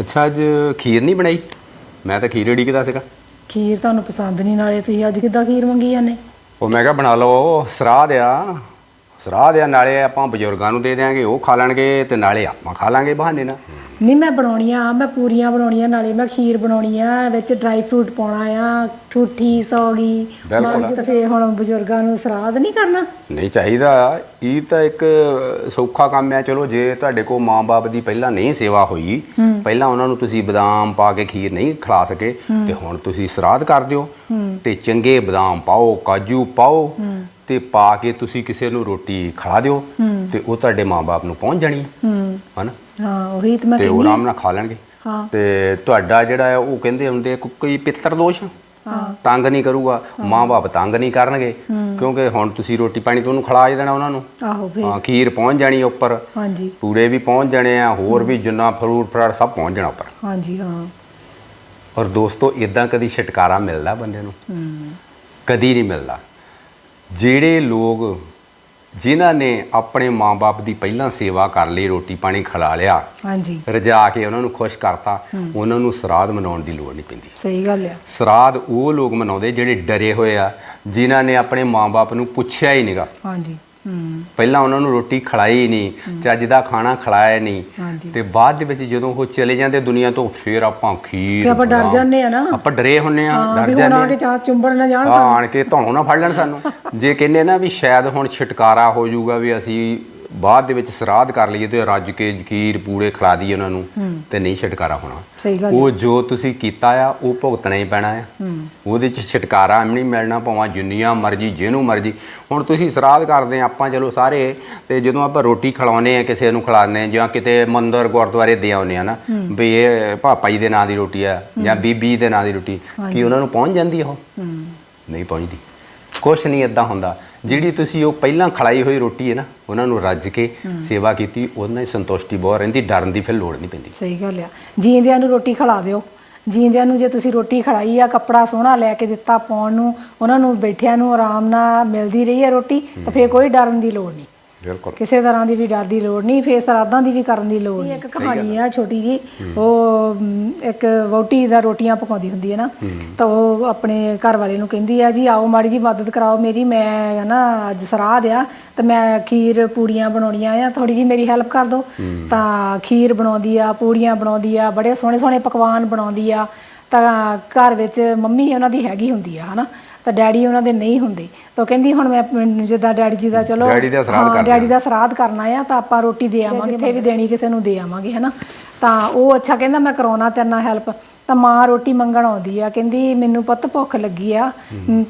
ਅੱਛਾ ਅੱਜ ਖੀਰ ਨਹੀਂ ਬਣਾਈ? ਮੈਂ ਤਾਂ ਖੀਰ ਢੀਕਦਾ ਸੀਗਾ। ਖੀਰ ਤੁਹਾਨੂੰ ਪਸੰਦ ਨਹੀਂ ਨਾਲੇ ਤੁਸੀਂ ਅੱਜ ਕਿੱਦਾਂ ਖੀਰ ਮੰਗੀ ਜਾਂਦੇ? ਉਹ ਮੈਂ ਕਿਹਾ ਬਣਾ ਲਓ ਸਰਾਧ ਆ ਸਰਾਧ ਆ ਨਾਲੇ ਆਪਾਂ ਬਜ਼ੁਰਗਾਂ ਨੂੰ ਦੇ ਦਿਆਂਗੇ ਉਹ ਖਾ ਲੈਣਗੇ ਤੇ ਨਾਲੇ ਆਪਾਂ ਖਾ ਲਾਂਗੇ ਬਹਾਨੇ ਨਾਲ। ਨਹੀਂ ਮੈਂ ਬਣਾਉਣੀਆਂ ਮੈਂ ਪੂਰੀਆਂ ਬਣਾਉਣੀਆਂ ਨਾਲੇ ਮੈਂ ਖੀਰ ਬਣਾਉਣੀ ਆ ਵਿੱਚ ਡਰਾਈ ਫਰੂਟ ਪਾਉਣਾ ਆ ਠੂਠੀ ਸੌਗੀ ਬਿਲਕੁਲ। ਮਗਜ ਤੇ ਹੁਣ ਬਜ਼ੁਰਗਾਂ ਨੂੰ ਸਰਾਧ ਨਹੀਂ ਕਰਨਾ? ਨਹੀਂ ਚਾਹੀਦਾ ਇਹ ਤਾਂ ਇੱਕ ਸੌਖਾ ਕੰਮ ਹੈ ਚਲੋ ਜੇ ਤੁਹਾਡੇ ਕੋਲ ਮਾਂ-ਬਾਪ ਦੀ ਪਹਿਲਾਂ ਨਹੀਂ ਸੇਵਾ ਹੋਈ ਪਹਿਲਾਂ ਉਹਨਾਂ ਨੂੰ ਤੁਸੀਂ ਬਦਾਮ ਪਾ ਕੇ ਖੀਰ ਨਹੀਂ ਖਿਲਾ ਸਕੇ ਤੇ ਹੁਣ ਤੁਸੀਂ ਸਰਾਧ ਕਰ ਦਿਓ ਤੇ ਚੰਗੇ ਬਦਾਮ ਪਾਓ ਕਾਜੂ ਪਾਓ ਤੇ ਪਾ ਕੇ ਤੁਸੀਂ ਕਿਸੇ ਨੂੰ ਰੋਟੀ ਖਿਲਾ ਦਿਓ ਤੇ ਉਹ ਤੁਹਾਡੇ ਮਾਂ-ਬਾਪ ਨੂੰ ਪਹੁੰਚ ਜਾਣੀ। ਹਨਾ? ਹਾਂ ਉਹੀ ਤੇ ਮੈਂ ਤੇ ਉਹ ਆਰਾਮ ਨਾਲ ਖਾ ਲੈਣਗੇ। ਹਾਂ। ਤੇ ਤੁਹਾਡਾ ਜਿਹੜਾ ਹੈ ਉਹ ਕਹਿੰਦੇ ਹੁੰਦੇ ਕੋਈ ਪਿੱਤਰ ਦੋਸ਼ ਤੰਗ ਨਹੀਂ ਕਰੂਗਾ ਮਾਂ-ਬਾਪ ਤੰਗ ਨਹੀਂ ਕਰਨਗੇ। ਕਿਉਂਕਿ ਹੁਣ ਤੁਸੀਂ ਰੋਟੀ ਪਾਣੀ ਤੋਂ ਉਹਨੂੰ ਖਿਲਾ ਹੀ ਦੇਣਾ ਉਹਨਾਂ ਨੂੰ। ਆਹੋ ਫੇਰ। ਹਾਂ ਖੀਰ ਪਹੁੰਚ ਜਾਣੀ ਉੱਪਰ। ਹਾਂਜੀ। ਪੂਰੇ ਵੀ ਪਹੁੰਚ ਜਾਣੇ ਆ ਹੋਰ ਵੀ ਜਿੰਨਾ ਫਰੂਟ ਫਰਾਟ ਸਭ ਪਹੁੰਚ ਜਾਣਾ ਉੱਪਰ। ਹਾਂਜੀ ਹਾਂ। ਔਰ ਦੋਸਤੋ ਇਦਾਂ ਕਦੀ ਛਟਕਾਰਾ ਮਿਲਦਾ ਬੰਦੇ ਨੂੰ? ਹੂੰ। ਕਦੀ ਨਹੀਂ ਮਿਲਦਾ। ਜਿਹੜੇ ਲੋਕ ਜਿਨ੍ਹਾਂ ਨੇ ਆਪਣੇ ਮਾਂ-ਬਾਪ ਦੀ ਪਹਿਲਾਂ ਸੇਵਾ ਕਰ ਲਈ ਰੋਟੀ ਪਾਣੀ ਖਿਲਾ ਲਿਆ ਹਾਂਜੀ। ਰਜਾ ਕੇ ਉਹਨਾਂ ਨੂੰ ਖੁਸ਼ ਕਰਤਾ ਉਹਨਾਂ ਨੂੰ ਸਰਾਧ ਮਨਾਉਣ ਦੀ ਲੋੜ ਨਹੀਂ ਪੈਂਦੀ। ਸਹੀ ਗੱਲ ਆ। ਸਰਾਧ ਉਹ ਲੋਕ ਮਨਾਉਂਦੇ ਜਿਹੜੇ ਡਰੇ ਹੋਏ ਆ ਜਿਨ੍ਹਾਂ ਨੇ ਆਪਣੇ ਮਾਂ-ਬਾਪ ਨੂੰ ਪੁੱਛਿਆ ਹੀ ਨਹੀਂਗਾ ਹਾਂਜੀ। ਪਹਿਲਾਂ ਉਹਨਾਂ ਨੂੰ ਰੋਟੀ ਖਿਲਾਈ ਨਹੀਂ ਚੱਜ ਦਾ ਖਾਣਾ ਖਿਲਾਇਆ ਨਹੀਂ। ਤੇ ਬਾਅਦ ਦੇ ਵਿੱਚ ਜਦੋਂ ਉਹ ਚਲੇ ਜਾਂਦੇ ਦੁਨੀਆ ਤੋਂ ਫਿਰ ਆਪਾਂ ਖੀਰ ਆਪਾਂ ਡਰ ਜਾਂਦੇ ਆ ਨਾ। ਆਪਾਂ ਡਰੇ ਹੁੰਨੇ ਆ ਡਰ ਹੁਣ ਆ ਜਾਂਦੇ ਕੇ ਚਾਹ ਚੁੰਬੜ ਨਾ ਜਾਣ ਆ ਆਣ ਕੇ ਧੌਣੋਂ ਨਾ ਫੜ ਲੈਣ ਸਾਨੂੰ। ਜੇ ਕਹਿੰਦੇ ਨਾ ਵੀ ਸ਼ਾਇਦ ਹੁਣ ਛਟਕਾਰਾ ਹੋ ਜਾਊਗਾ ਵੀ ਅਸੀਂ ਬਾਅਦ ਦੇ ਵਿੱਚ ਸਰਾਧ ਕਰ ਲਈਏ ਤੇ ਰੱਜ ਕੇ ਖੀਰ ਪੂੜੇ ਖਿਲਾ ਦਈਏ ਉਹਨਾਂ ਨੂੰ ਤੇ ਨਹੀਂ ਛਟਕਾਰਾ ਹੋਣਾ। ਉਹ ਜੋ ਤੁਸੀਂ ਕੀਤਾ ਆ ਉਹ ਭੁਗਤਣਾ ਹੀ ਪੈਣਾ ਆ। ਉਹਦੇ ਚ ਛਟਕਾਰਾ ਨਹੀਂ ਮਿਲਣਾ ਭਾਵੇਂ ਜਿੰਨੀਆਂ ਮਰਜ਼ੀ ਜਿਹਨੂੰ ਮਰਜ਼ੀ। ਹੁਣ ਤੁਸੀਂ ਸਰਾਧ ਕਰਦੇ ਆ ਆਪਾਂ ਚਲੋ ਸਾਰੇ ਤੇ ਜਦੋਂ ਆਪਾਂ ਰੋਟੀ ਖਿਲਾਉਨੇ ਆ ਕਿਸੇ ਨੂੰ ਖਿਲਾਉਂਦੇ ਆ ਜਾਂ ਕਿਤੇ ਮੰਦਰ ਗੁਰਦੁਆਰੇ ਦੇ ਆਉਨੇ ਆ ਨਾ ਵੀ ਇਹ ਪਾਪਾ ਜੀ ਦੇ ਨਾਂ ਦੀ ਰੋਟੀ ਆ ਜਾਂ ਬੀਬੀ ਦੇ ਨਾਂ ਦੀ ਰੋਟੀ ਕੀ ਉਹਨਾਂ ਨੂੰ ਪਹੁੰਚ ਜਾਂਦੀ ਆ ਉਹ? ਨਹੀਂ ਪਹੁੰਚਦੀ। ਕੁਛ ਨਹੀਂ ਇਦਾਂ ਹੁੰਦਾ। ਜਿਹੜੀ ਤੁਸੀਂ ਉਹ ਪਹਿਲਾਂ ਖਲਾਈ ਹੋਈ ਰੋਟੀ ਹੈ ਨਾ ਉਹਨਾਂ ਨੂੰ ਰੱਜ ਕੇ ਸੇਵਾ ਕੀਤੀ ਉਹਨਾਂ ਦੀ ਸੰਤੁਸ਼ਟੀ ਬਹੁਤ ਰਹਿੰਦੀ ਡਰਨ ਦੀ ਫਿਰ ਲੋੜ ਨਹੀਂ ਪੈਂਦੀ। ਸਹੀ ਗੱਲ ਆ। ਜੀਂਦਿਆਂ ਨੂੰ ਰੋਟੀ ਖਿਲਾ ਦਿਓ। ਜੀਂਦਿਆਂ ਨੂੰ ਜੇ ਤੁਸੀਂ ਰੋਟੀ ਖੜਾਈ ਆ ਕੱਪੜਾ ਸੋਹਣਾ ਲੈ ਕੇ ਦਿੱਤਾ ਪਾਉਣ ਨੂੰ ਉਹਨਾਂ ਨੂੰ ਬੈਠਿਆਂ ਨੂੰ ਆਰਾਮ ਨਾਲ ਮਿਲਦੀ ਰਹੀ ਹੈ ਰੋਟੀ ਤਾਂ ਫੇਰ ਕੋਈ ਡਰਨ ਦੀ ਲੋੜ ਨਹੀਂ। ਬਿਲਕੁਲ। ਕਿਸੇ ਤਰ੍ਹਾਂ ਦੀ ਵੀ ਡਰ ਦੀ ਲੋੜ ਨਹੀਂ ਫੇਰ ਸਰਾਧਾਂ ਦੀ ਵੀ ਕਰਨ ਦੀ ਲੋੜ ਨਹੀਂ। ਇੱਕ ਕਹਾਣੀ ਆ ਛੋਟੀ ਜੀ ਉਹ ਇੱਕ ਵਹੁਟੀ ਦਾ ਰੋਟੀਆਂ ਪਕਾਉਂਦੀ ਹੁੰਦੀ ਹੈ ਨਾ ਤਾਂ ਉਹ ਆਪਣੇ ਘਰ ਵਾਲੇ ਨੂੰ ਕਹਿੰਦੀ ਆ ਜੀ ਆਓ ਮਾੜੀ ਜੀ ਮਦਦ ਕਰਾਓ ਮੇਰੀ ਮੈਂ ਨਾ ਅੱਜ ਸਰਾਧ ਆ ਤੇ ਮੈਂ ਖੀਰ ਪੂੜੀਆਂ ਬਣਾਉਣੀਆਂ ਆ ਥੋੜੀ ਜੀ ਮੇਰੀ ਹੈਲਪ ਕਰ ਦਿਓ। ਤਾਂ ਖੀਰ ਬਣਾਉਂਦੀ ਆ ਪੂੜੀਆਂ ਬਣਾਉਂਦੀ ਆ ਬੜੇ ਸੋਹਣੇ ਸੋਹਣੇ ਪਕਵਾਨ ਬਣਾਉਂਦੀ ਆ। ਤਾਂ ਘਰ ਵਿੱਚ ਮੰਮੀ ਉਹਨਾਂ ਦੀ ਹੈਗੀ ਹੁੰਦੀ ਆ ਹਨਾ? ਤਾਂ ਡੈਡੀ ਉਹਨਾਂ ਦੇ ਨਹੀਂ ਹੁੰਦੇ। ਤਾਂ ਕਹਿੰਦੀ ਹੁਣ ਮੈਂ ਜਿੱਦਾਂ ਡੈਡੀ ਜੀ ਦਾ ਚਲੋ ਡੈਡੀ ਦਾ ਸਰਾਧ ਹਾਂ, ਕਰ ਡੈਡੀ ਦਾ ਸਰਾਧ ਕਰਨਾ ਆ ਤਾਂ ਆਪਾਂ ਰੋਟੀ ਦੇ ਆਵਾਂਗੇ ਜਿੱਥੇ ਵੀ ਦੇਣੀ ਕਿਸੇ ਨੂੰ ਦੇ ਆਵਾਂਗੇ ਹਨਾ? ਤਾਂ ਉਹ ਅੱਛਾ ਕਹਿੰਦਾ ਮੈਂ ਕਰਾਉਣਾ ਤੇਰੇ ਨਾਲ ਹੈਲਪ ਤਾਂ ਮਾਂ ਰੋਟੀ ਮੰਗਣ ਆਉਂਦੀ ਆ ਕਹਿੰਦੀ ਮੈਨੂੰ ਪੁੱਤ ਭੁੱਖ ਲੱਗੀ ਆ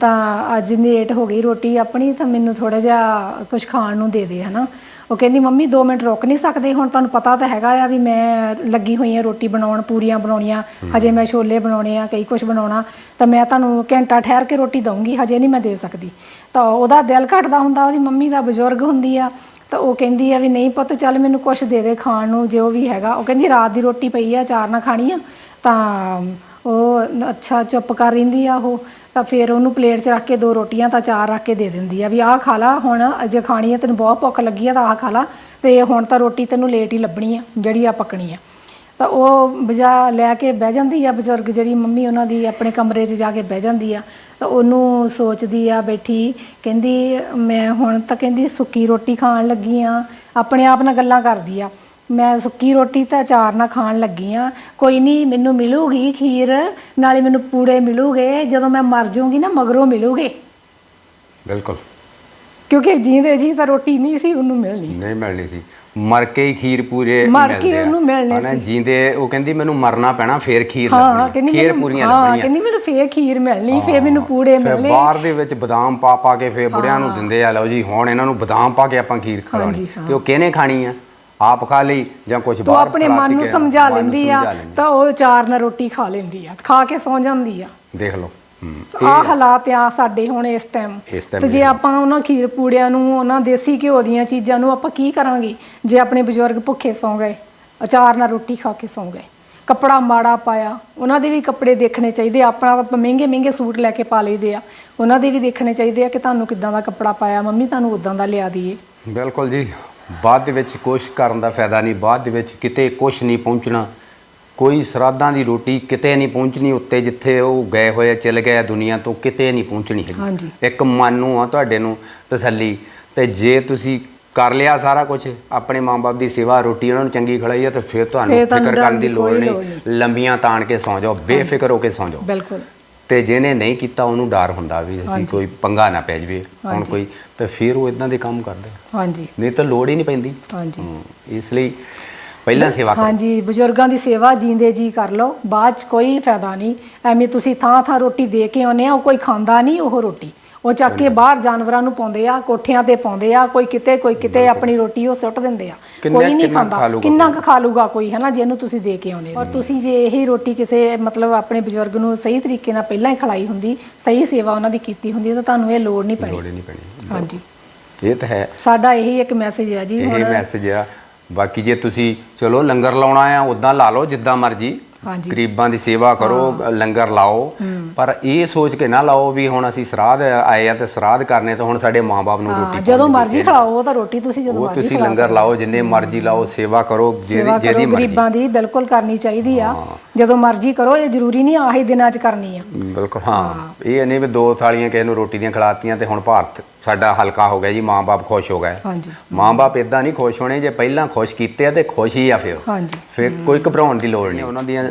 ਤਾਂ ਅੱਜ ਲੇਟ ਹੋ ਗਈ ਰੋਟੀ ਆਪਣੀ ਤਾਂ ਮੈਨੂੰ ਥੋੜਾ ਜਿਹਾ ਕੁਝ ਖਾਣ ਨੂੰ ਦੇ ਦੇ ਹਨਾ? ਉਹ ਕਹਿੰਦੀ ਮੰਮੀ 2 ਮਿੰਟ ਰੁਕ ਨਹੀਂ ਸਕਦੇ ਹੁਣ ਤੁਹਾਨੂੰ ਪਤਾ ਤਾਂ ਹੈਗਾ ਆ ਵੀ ਮੈਂ ਲੱਗੀ ਹੋਈ ਆ ਰੋਟੀ ਬਣਾਉਣ ਪੂਰੀਆਂ ਬਣਾਉਣੀਆਂ ਹਜੇ ਮੈਂ ਛੋਲੇ ਬਣਾਉਣੇ ਆ ਕਈ ਕੁਝ ਬਣਾਉਣਾ ਤਾਂ ਮੈਂ ਤੁਹਾਨੂੰ ਘੰਟਾ ਠਹਿਰ ਕੇ ਰੋਟੀ ਦਊਂਗੀ ਹਜੇ ਨਹੀਂ ਮੈਂ ਦੇ ਸਕਦੀ। ਤਾਂ ਉਹਦਾ ਦਿਲ ਘਟਦਾ ਹੁੰਦਾ ਉਹਦੀ ਮੰਮੀ ਦਾ ਬਜ਼ੁਰਗ ਹੁੰਦੀ ਆ ਤਾਂ ਉਹ ਕਹਿੰਦੀ ਆ ਵੀ ਨਹੀਂ ਪੁੱਤ ਚੱਲ ਮੈਨੂੰ ਕੁਝ ਦੇ ਦੇ ਖਾਣ ਨੂੰ ਜੋ ਵੀ ਹੈਗਾ। ਉਹ ਕਹਿੰਦੀ ਰਾਤ ਦੀ ਰੋਟੀ ਪਈ ਆ ਚਾਰ ਨਾ ਖਾਣੀ ਆ? ਤਾਂ ਉਹ ਅੱਛਾ ਚੁੱਪ ਕਰ ਰਹਿੰਦੀ ਆ ਉਹ। ਤਾਂ ਫਿਰ ਉਹਨੂੰ ਪਲੇਟ 'ਚ ਰੱਖ ਕੇ ਦੋ ਰੋਟੀਆਂ ਤਾਂ ਚਾਰ ਰੱਖ ਕੇ ਦੇ ਦਿੰਦੀ ਆ ਵੀ ਆਹ ਖਾ ਲਾ, ਹੁਣ ਜੇ ਖਾਣੀ ਆ ਤੈਨੂੰ ਬਹੁਤ ਭੁੱਖ ਲੱਗੀ ਆ ਤਾਂ ਆਹ ਖਾ ਲਾ ਤੇ ਹੁਣ ਤਾਂ ਰੋਟੀ ਤੈਨੂੰ ਲੇਟ ਹੀ ਲੱਭਣੀ ਆ, ਜਿਹੜੀ ਆ ਪੱਕਣੀ ਆ। ਤਾਂ ਉਹ ਬਜਾ ਲੈ ਕੇ ਬਹਿ ਜਾਂਦੀ ਆ ਬਜ਼ੁਰਗ, ਜਿਹੜੀ ਮੰਮੀ ਉਹਨਾਂ ਦੀ ਆਪਣੇ ਕਮਰੇ 'ਚ ਜਾ ਕੇ ਬਹਿ ਜਾਂਦੀ ਆ। ਤਾਂ ਉਹਨੂੰ ਸੋਚਦੀ ਆ ਬੈਠੀ, ਕਹਿੰਦੀ ਮੈਂ ਹੁਣ ਤਾਂ ਕਹਿੰਦੀ ਸੁੱਕੀ ਰੋਟੀ ਖਾਣ ਲੱਗੀ ਆ, ਆਪਣੇ ਆਪ ਨਾਲ ਗੱਲਾਂ ਕਰਦੀ ਆ। ਮੈਂ ਸੁੱਕੀ ਰੋਟੀ ਤਾਂ ਅਚਾਰ ਨਾਲ ਖਾਣ ਲੱਗੀ ਆ। ਕੋਈ ਨਹੀਂ ਮੈਨੂੰ ਮਿਲੂਗੀ ਖੀਰ ਨਾਲੇ ਮੈਨੂੰ ਪੂੜੇ ਮਿਲੂਗੇ। ਜਦੋਂ ਮੈਂ ਮਰ ਜਾਊਂਗੀ ਨਾ ਮਗਰੋਂ ਮਿਲੂਗੇ। ਬਿਲਕੁਲ। ਕਿਉਂਕਿ ਜੀਂਦੇ ਜੀ ਤਾਂ ਰੋਟੀ ਨਹੀਂ ਸੀ ਉਹਨੂੰ ਮਿਲਣੀ। ਨਹੀਂ ਮਿਲਣੀ ਸੀ। ਮਰ ਕੇ ਹੀ ਖੀਰ ਪੂਰੇ ਮਰ ਕੇ। ਉਹਨੂੰ ਮਿਲਣੇ ਹਨਾ, ਜਿੰਦੇ ਉਹ ਕਹਿੰਦੀ ਮੈਨੂੰ ਮਰਨਾ ਪੈਣਾ ਫੇਰ ਖੀਰ ਹਾਂ ਕਹਿੰਦੀ ਖੀਰ ਪੂਰੀਆਂ ਹਾਂ ਲੱਭਣੀਆਂ। ਕਹਿੰਦੀ ਮੈਨੂੰ ਫੇਰ ਖੀਰ ਮਿਲਣੀ ਫੇਰ ਮੈਨੂੰ ਪੂੜੇ ਫਿਰ ਮਿਲਣੇ। ਬਾਹਰ ਦੇ ਵਿੱਚ ਬਦਾਮ ਪਾ ਪਾ ਕੇ ਫੇਰ ਬੁੜਿਆਂ ਨੂੰ ਦਿੰਦੇ ਆ ਲਓ ਜੀ ਹੁਣ ਇਹਨਾਂ ਨੂੰ ਬਦਾਮ ਪਾ ਕੇ ਆਪਾਂ ਖੀਰ ਖਵਾਉਣੀ। ਹਾਂ। ਤੇ ਉਹ ਕਿਹਨੇ ਖਾਣੀ ਆ? ਆਪ ਖਾ ਲਈ ਜਾਂ ਕੁਝ ਤੂੰ ਬਾਹਰ ਆਪਣੇ ਮਨ ਨੂੰ ਸਮਝਾ ਲੈਂਦੀ ਆ। ਤਾਂ ਉਹ ਚਾਰ ਨਾਲ ਰੋਟੀ ਖਾ ਲੈਂਦੀ ਆ ਖਾ ਕੇ ਸੌਂ ਜਾਂਦੀ ਆ ਦੇਖ ਲਓ। ਆ ਹਾਲਾਤ ਆ ਸਾਡੇ ਹੁਣ ਇਸ ਟਾਈਮ ਤੇ ਜੇ ਆਪਾਂ ਉਹਨਾਂ ਖੀਰ ਪੂੜਿਆਂ ਨੂੰ ਉਹਨਾਂ ਦੇਸੀ ਘਿਓ ਦੀਆਂ ਚੀਜ਼ਾਂ ਨੂੰ ਆਪਾਂ ਕੀ ਕਰਾਂਗੇ ਜੇ ਆਪਣੇ ਬਜ਼ੁਰਗ ਭੁੱਖੇ ਸੌਂ ਗਏ ਅਚਾਰ ਨਾਲ ਰੋਟੀ ਖਾ ਕੇ ਸੌਂ ਗਏ ਕੱਪੜਾ ਮਾੜਾ ਪਾਇਆ ਉਹਨਾਂ ਦੇ ਵੀ ਕੱਪੜੇ ਦੇਖਣੇ ਚਾਹੀਦੇ। ਆਪਣਾ ਤਾਂ ਮਹਿੰਗੇ ਮਹਿੰਗੇ ਸੂਟ ਲੈ ਕੇ ਪਾ ਲਈਦੇ ਆ ਉਹਨਾਂ ਦੇ ਵੀ ਦੇਖਣੇ ਚਾਹੀਦੇ ਆ ਕਿ ਤੁਹਾਨੂੰ ਕਿੱਦਾਂ ਦਾ ਕੱਪੜਾ ਪਾਇਆ ਮੰਮੀ ਤੁਹਾਨੂੰ ਉਦਾਂ ਦਾ ਲਿਆ ਦਈਏ ਬਿਲਕੁਲ ਜੀ ਬਾਅਦ ਦੇ ਵਿੱਚ ਕੋਸ਼ਿਸ਼ ਕਰਨ ਦਾ ਫਾਇਦਾ ਨਹੀਂ ਬਾਅਦ ਦੇ ਵਿੱਚ ਕਿਤੇ ਕੁਝ ਨਹੀਂ ਪਹੁੰਚਣਾ। ਕੋਈ ਸਰਾਧਾਂ ਦੀ ਰੋਟੀ ਕਿਤੇ ਨਹੀਂ ਪਹੁੰਚਣੀ ਉੱਤੇ ਜਿੱਥੇ ਉਹ ਗਏ ਹੋਏ ਚਲੇ ਗਏ ਦੁਨੀਆ ਤੋਂ ਕਿਤੇ ਨਹੀਂ ਪਹੁੰਚਣੀ। ਹੈਗੀ। ਇੱਕ ਮਨ ਨੂੰ ਆ ਤੁਹਾਡੇ ਨੂੰ ਤਸੱਲੀ। ਤੇ ਜੇ ਤੁਸੀਂ ਕਰ ਲਿਆ ਸਾਰਾ ਕੁਝ ਆਪਣੇ ਮਾਂ-ਬਾਪ ਦੀ ਸੇਵਾ ਰੋਟੀ ਉਹਨਾਂ ਨੂੰ ਚੰਗੀ ਖਿਲਾਈ ਆ ਤੇ ਫਿਰ ਤੁਹਾਨੂੰ ਫਿਕਰ ਕਰਨ ਦੀ ਲੋੜ ਨਹੀਂ। ਲੰਬੀਆਂ ਤਾਣ ਕੇ ਸੌਂ ਜਾਓ ਬੇਫਿਕਰ ਹੋ ਕੇ ਸੌਂ ਜਾਓ। ਬਿਲਕੁਲ। ਤੇ ਜਿਹਨੇ ਨਹੀਂ ਕੀਤਾ ਉਹਨੂੰ ਡਰ ਹੁੰਦਾ ਵੀ ਅਸੀਂ। ਕੋਈ ਪੰਗਾ ਨਾ ਪੈ ਜਵੇ ਹੁਣ। ਕੋਈ ਤੇ ਫਿਰ ਉਹ ਇਦਾਂ ਦੇ ਕੰਮ ਕਰਦਾ। ਹਾਂਜੀ। ਨਹੀਂ ਤਾਂ ਲੋੜ ਹੀ ਨਹੀਂ ਪੈਂਦੀ। ਹਾਂਜੀ। ਇਸ ਲਈ ਪਹਿਲਾਂ ਸੇਵਾ ਕਰੋ। ਹਾਂਜੀ ਬਜ਼ੁਰਗਾਂ ਦੀ ਸੇਵਾ ਜੀਂਦੇ ਜੀ ਕਰ ਲਓ ਬਾਅਦ ਚ ਕੋਈ ਫਾਇਦਾ ਨਹੀਂ। ਐਵੇਂ ਤੁਸੀਂ ਥਾਂ ਥਾਂ ਰੋਟੀ ਦੇ ਕੇ ਆਉਨੇ ਆ ਉਹ ਕੋਈ ਖਾਂਦਾ ਨਹੀਂ ਉਹ ਰੋਟੀ। ਉਹ ਚੱਕ ਕੇ ਬਾਹਰ ਜਾਨਵਰਾਂ ਨੂੰ ਪਾਉਂਦੇ ਆ ਕੋਠਿਆਂ ਤੇ ਪਾਉਂਦੇ ਆ ਕੋਈ ਕਿਤੇ ਕੋਈ ਕਿਤੇ ਆਪਣੀ ਰੋਟੀ ਉਹ ਸੁੱਟ ਦਿੰਦੇ ਆ। ਕਿੰਨਾ- ਕੋਈ ਨਹੀਂ ਕਿੰਨਾ ਖਾ ਖਾਂਦਾ ਕਿੰਨਾ ਕੁ ਖਾ ਲੂਗਾ ਕੋਈ ਹਨਾ? ਜਿਹਨੂੰ ਤੁਸੀਂ ਦੇ ਕੇ ਆਉਨੇ ਔਰ ਤੁਸੀਂ ਜੇ ਇਹੀ ਰੋਟੀ ਕਿਸੇ ਮਤਲਬ ਆਪਣੇ ਬਜ਼ੁਰਗ ਨੂੰ ਸਹੀ ਤਰੀਕੇ ਨਾਲ ਪਹਿਲਾਂ ਹੀ ਖਿਲਾਈ ਹੁੰਦੀ ਸਹੀ ਸੇਵਾ ਉਹਨਾਂ ਦੀ ਕੀਤੀ ਹੁੰਦੀ ਤਾਂ ਤੁਹਾਨੂੰ ਇਹ ਲੋੜ ਨਹੀਂ ਪੈਣੀ। ਲੋੜ ਹੀ ਨਹੀਂ ਪੈਣੀ। ਹਾਂਜੀ। ਇਹ ਤਾਂ ਹੈ। ਸਾਡਾ ਇਹੀ ਇੱਕ ਮੈਸੇਜ ਹੈ ਜੀ ਇਹ ਮੈਸੇਜ ਆ। ਬਾਕੀ ਜੇ ਤੁਸੀਂ ਚਲੋ ਲੰਗਰ ਲਾਉਣਾ ਆ ਉਦਾਂ ਲਾ ਲਓ ਜਿੱਦਾਂ ਮਰਜ਼ੀ। ਹਾਂਜੀ। ਗਰੀਬਾਂ ਦੀ ਸੇਵਾ ਕਰੋ ਲੰਗਰ ਲਾਓ। ਪਰ ਇਹ ਸੋਚ ਕੇ ਨਾ ਲਾਓ ਵੀ ਹੁਣ ਅਸੀਂ ਸਰਾਧ ਆਏ ਆ ਤੇ ਸਰਾਧ ਕਰਨੇ ਤਾਂ ਹੁਣ ਸਾਡੇ ਮਾਪੇ ਨੂੰ ਰੋਟੀ ਜਦੋਂ ਮਰਜ਼ੀ ਖਿਲਾਓ ਉਹ ਤਾਂ ਰੋਟੀ ਤੁਸੀਂ ਜਦੋਂ ਉਹ ਮਰਜ਼ੀ ਤੁਸੀਂ ਲੰਗਰ ਲਾਓ ਜਿੰਨੇ ਮਰਜ਼ੀ ਲਾਓ ਸੇਵਾ ਕਰੋ ਜਿਹਦੀ ਜਿਹਦੀ ਮਰਜ਼ੀ। ਗਰੀਬਾਂ ਦੀ ਬਿਲਕੁਲ ਕਰਨੀ ਚਾਹੀਦੀ ਆ। ਜਦੋਂ ਮਰਜ਼ੀ ਕਰੋ ਇਹ ਜ਼ਰੂਰੀ ਨਹੀਂ ਆਹੀ ਦਿਨਾਂ 'ਚ ਕਰਨੀ ਆ। ਬਿਲਕੁਲ ਹਾਂ। ਇਹ ਨਹੀਂ ਵੀ ਦੋ ਥਾਲੀਆਂ ਕਿਸੇ ਨੂੰ ਰੋਟੀ ਦੀਆਂ ਖਿਲਾਤੀਆਂ ਤੇ ਹੁਣ ਭਾਰਤ ਸਾਡਾ ਹਲਕਾ ਹੋ ਗਿਆ ਜੀ ਮਾਂ-ਬਾਪ ਖੁਸ਼ ਹੋ ਗਏ। ਹਾਂਜੀ। ਮਾਂ-ਬਾਪ ਇਦਾਂ ਨਹੀਂ ਖੁਸ਼ ਹੋਣੇ ਜੇ ਪਹਿਲਾਂ ਖੁਸ਼ ਕੀਤੇ ਆ ਤੇ ਖੁਸ਼ ਹੀ ਆ ਫਿਰ। ਹਾਂਜੀ। ਫਿਰ ਕੋਈ ਘਬਰਾਉਣ ਦੀ ਲੋੜ ਨਹੀਂ ਉਹਨਾਂ ਦੀਆਂ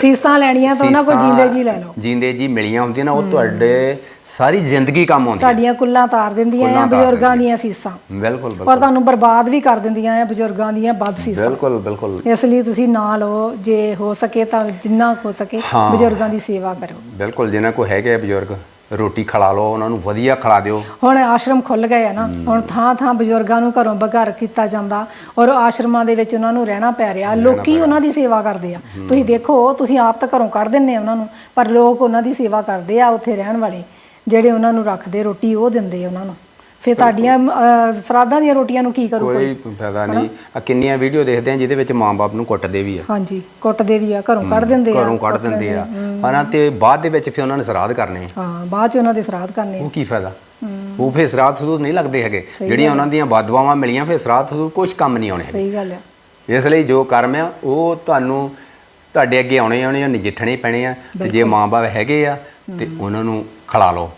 ਸੀਸਾਂ ਲੈਣੀਆਂ ਤਾਂ ਉਹਨਾਂ ਕੋਲ ਜਿੰਦੇ ਜੀ ਲੈ ਲਓ। ਜਿੰਦੇ ਜੀ ਮਿਲੀਆਂ ਹੁੰਦੀਆਂ ਨਾ ਉਹ ਤੁਹਾਡੇ ਸਾਰੀ ਜ਼ਿੰਦਗੀ ਕੰਮ ਆਉਂਦੀ ਤੁਹਾਡੀਆਂ ਕੁੱਲਾਂ ਤਾਰ ਦਿੰਦੀਆਂ ਆ ਬਜ਼ੁਰਗਾਂ ਦੀਆਂ ਸੀਸਾਂ। ਬਿਲਕੁਲ ਪਰ ਬਿਲਕੁਲ ਤੁਹਾਨੂੰ ਬਰਬਾਦ ਵੀ ਕਰ ਦਿੰਦੀਆਂ ਆ ਬਜ਼ੁਰਗਾਂ ਦੀਆਂ ਵੱਧ ਸੀਸਾਂ। ਬਿਲਕੁਲ ਬਿਲਕੁਲ। ਇਸ ਲਈ ਤੁਸੀਂ ਨਾ ਲਓ ਜੇ ਹੋ ਸਕੇ ਤਾਂ ਜਿੰਨਾ ਹੋ ਸਕੇ। ਬਜ਼ੁਰਗਾਂ ਦੀ ਸੇਵਾ ਕਰੋ। ਬਿਲਕੁਲ ਜਿਨ੍ਹਾਂ ਕੋ ਹੈਗੇ ਬਜ਼ੁਰਗ। ਰੋਟੀ ਖਿਲਾ ਲਓ ਉਹਨਾਂ ਨੂੰ ਵਧੀਆ ਖਿਲਾ ਦਿਓ। ਹੁਣ ਆਸ਼ਰਮ ਖੁੱਲ ਗਏ ਆ ਨਾ ਹੁਣ ਥਾਂ ਥਾਂ ਬਜ਼ੁਰਗਾਂ ਨੂੰ ਘਰੋਂ ਬਘਰ ਕੀਤਾ ਜਾਂਦਾ ਔਰ ਆਸ਼ਰਮਾਂ ਦੇ ਵਿੱਚ ਉਹਨਾਂ ਨੂੰ ਰਹਿਣਾ ਪੈ ਰਿਹਾ। ਲੋਕੀ ਉਹਨਾਂ ਦੀ ਸੇਵਾ ਕਰਦੇ ਆ। ਤੁਸੀਂ ਦੇਖੋ ਤੁਸੀਂ ਆਪ ਤਾਂ ਘਰੋਂ ਕੱਢ ਦਿੰਦੇ ਆ ਉਹਨਾਂ ਨੂੰ ਪਰ ਲੋਕ ਉਹਨਾਂ ਦੀ ਸੇਵਾ ਕਰਦੇ ਆ ਉੱਥੇ ਰਹਿਣ ਵਾਲੇ ਜਿਹੜੇ ਉਹਨਾਂ ਨੂੰ ਰੱਖਦੇ ਰੋਟੀ ਉਹ ਦਿੰਦੇ ਆ ਉਹਨਾਂ ਨੂੰ। ਫਿਰ ਤੁਹਾਡੀਆਂ ਅਹ, ਸਰਾਧਾਂ ਦੀਆਂ ਰੋਟੀਆਂ ਨੂੰ ਕੀ ਕਰੂ ਕੋਈ ਕੋਈ? ਫਾਇਦਾ ਨਹੀਂ। ਆ ਕਿੰਨੀਆਂ ਵੀਡੀਓ ਦੇਖਦੇ ਆ ਜਿਹਦੇ ਵਿੱਚ ਮਾਂ-ਬਾਪ ਨੂੰ ਕੁੱਟਦੇ ਵੀ ਆ। ਹਾਂਜੀ ਕੁੱਟਦੇ ਵੀ ਆ ਘਰੋਂ ਕੱਢ ਦਿੰਦੇ ਆ। ਘਰੋਂ ਕੱਢ ਦਿੰਦੇ ਆ। ਹਨਾ ਤੇ ਬਾਅਦ ਦੇ ਵਿੱਚ ਫਿਰ ਉਹਨਾਂ ਨੇ ਸਰਾਧ ਕਰਨੇ ਆ। ਹਾਂ ਬਾਅਦ ਚ ਉਹਨਾਂ ਦੇ ਸਰਾਧ ਕਰਨੇ ਆ। ਉਹ ਕੀ ਫਾਇਦਾ? ਉਹ ਫਿਰ ਸਰਾਧ ਸਦੂਰ ਨਹੀਂ ਲੱਗਦੇ ਹੈਗੇ। ਜਿਹੜੀਆਂ ਉਹਨਾਂ ਦੀਆਂ ਬਦਦੁਆਵਾਂ ਮਿਲੀਆਂ ਫਿਰ ਸਰਾਧ ਸਦੂਰ ਕੁਝ ਕੰਮ ਨਹੀਂ ਆਉਣੇ ਹੈਗੇ। ਸਹੀ ਗੱਲ ਆ। ਇਸ ਲਈ ਜੋ ਕਰਮ ਆ ਉਹ ਤੁਹਾਨੂੰ ਤੁਹਾਡੇ ਅੱਗੇ ਆਉਣੇ ਆਉਣੇ ਆ ਨਜਿੱਠਣੇ ਪੈਣੇ ਆ। ਤੇ ਜੇ ਮਾਂ-ਬਾਪ ਹੈਗੇ ਆ ਤੇ ਉਹਨਾਂ ਨੂੰ ਖਿਲਾ ਲਓ।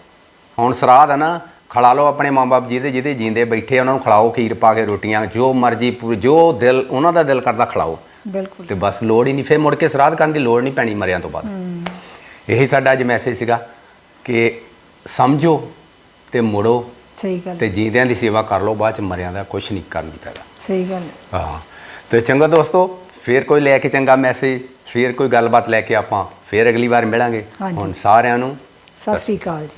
ਹੁਣ ਸਰਾਧ ਆ ਨਾ ਖਿਲਾ ਲਓ ਆਪਣੇ ਮਾਂ-ਬਾਪ ਜਿਹਦੇ ਜਿਹਦੇ ਜੀਂਦੇ ਬੈਠੇ ਉਹਨਾਂ ਨੂੰ ਖਿਲਾਓ ਖੀਰ ਪਾ ਕੇ ਰੋਟੀਆਂ ਜੋ ਮਰਜ਼ੀ ਜੋ ਦਿਲ ਉਹਨਾਂ ਦਾ ਦਿਲ ਕਰਦਾ ਖਿਲਾਓ। ਬਿਲਕੁਲ। ਤੇ ਬਸ ਲੋੜ ਹੀ ਨਹੀਂ ਫਿਰ ਮੁੜ ਕੇ ਸਰਾਧ ਕਰਨ ਦੀ ਲੋੜ ਨਹੀਂ ਪੈਣੀ ਮਰਿਆਂ ਤੋਂ ਬਾਅਦ। ਇਹੀ ਸਾਡਾ ਅੱਜ ਮੈਸੇਜ ਸੀਗਾ ਕਿ ਸਮਝੋ ਤੇ ਮੁੜੋ ਸਹੀ ਗੱਲ। ਤੇ ਜੀਂਦਿਆਂ ਦੀ ਸੇਵਾ ਕਰ ਲਓ ਬਾਅਦ ਚ ਮਰਿਆਂ ਦਾ ਕੁਝ ਨਹੀਂ ਕਰਨ ਦੀ ਫਾਇਦਾ ਸਹੀ ਗੱਲ। ਹਾਂ। ਤੇ ਚੰਗਾ ਦੋਸਤੋ ਫੇਰ ਕੋਈ ਲੈ ਕੇ ਚੰਗਾ ਮੈਸੇਜ ਫੇਰ ਕੋਈ ਗੱਲਬਾਤ ਲੈ ਕੇ ਆਪਾਂ ਫੇਰ ਅਗਲੀ ਵਾਰ ਮਿਲਾਂਗੇ। ਹੁਣ ਸਾਰਿਆਂ ਨੂੰ ਸਤਿ ਸ੍ਰੀ ਅਕਾਲ ਜੀ।